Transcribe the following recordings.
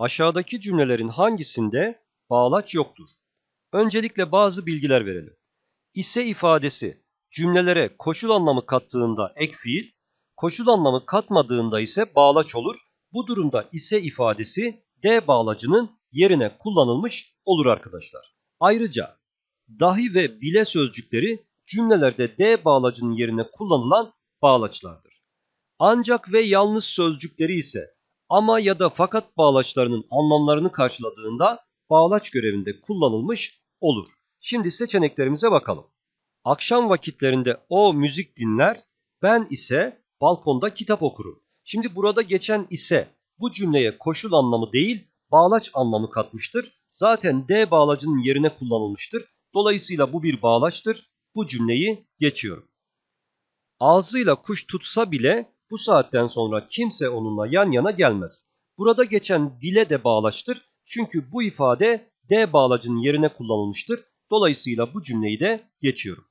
Aşağıdaki cümlelerin hangisinde bağlaç yoktur? Öncelikle bazı bilgiler verelim. İse ifadesi cümlelere koşul anlamı kattığında ek fiil, koşul anlamı katmadığında ise bağlaç olur. Bu durumda ise ifadesi D bağlacının yerine kullanılmış olur arkadaşlar. Ayrıca dahi ve bile sözcükleri cümlelerde D bağlacının yerine kullanılan bağlaçlardır. Ancak ve yalnız sözcükleri ise ama ya da fakat bağlaçlarının anlamlarını karşıladığında bağlaç görevinde kullanılmış olur. Şimdi seçeneklerimize bakalım. Akşam vakitlerinde o müzik dinler, ben ise balkonda kitap okurum. Şimdi burada geçen ise bu cümleye koşul anlamı değil, bağlaç anlamı katmıştır. Zaten D bağlacının yerine kullanılmıştır. Dolayısıyla bu bir bağlaçtır. Bu cümleyi geçiyorum. Ağzıyla kuş tutsa bile bu saatten sonra kimse onunla yan yana gelmez. Burada geçen bile de bağlaçtır. Çünkü bu ifade D bağlacının yerine kullanılmıştır. Dolayısıyla bu cümleyi de geçiyorum.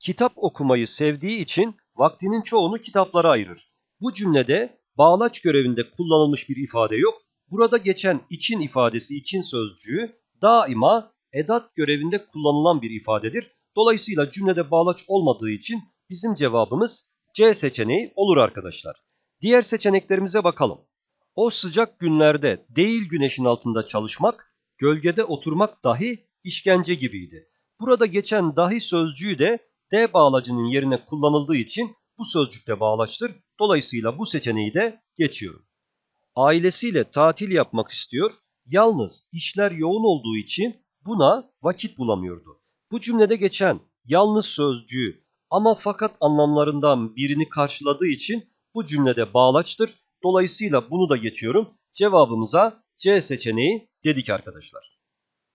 Kitap okumayı sevdiği için vaktinin çoğunu kitaplara ayırır. Bu cümlede bağlaç görevinde kullanılmış bir ifade yok. Burada geçen için ifadesi için sözcüğü daima edat görevinde kullanılan bir ifadedir. Dolayısıyla cümlede bağlaç olmadığı için bizim cevabımız C seçeneği olur arkadaşlar. Diğer seçeneklerimize bakalım. O sıcak günlerde değil güneşin altında çalışmak, gölgede oturmak dahi işkence gibiydi. Burada geçen dahi sözcüğü de D bağlacının yerine kullanıldığı için bu sözcük de bağlaçtır. Dolayısıyla bu seçeneği de geçiyorum. Ailesiyle tatil yapmak istiyor. Yalnız işler yoğun olduğu için buna vakit bulamıyordu. Bu cümlede geçen yalnız sözcüğü ama fakat anlamlarından birini karşıladığı için bu cümlede bağlaçtır. Dolayısıyla bunu da geçiyorum. Cevabımıza C seçeneği dedik arkadaşlar.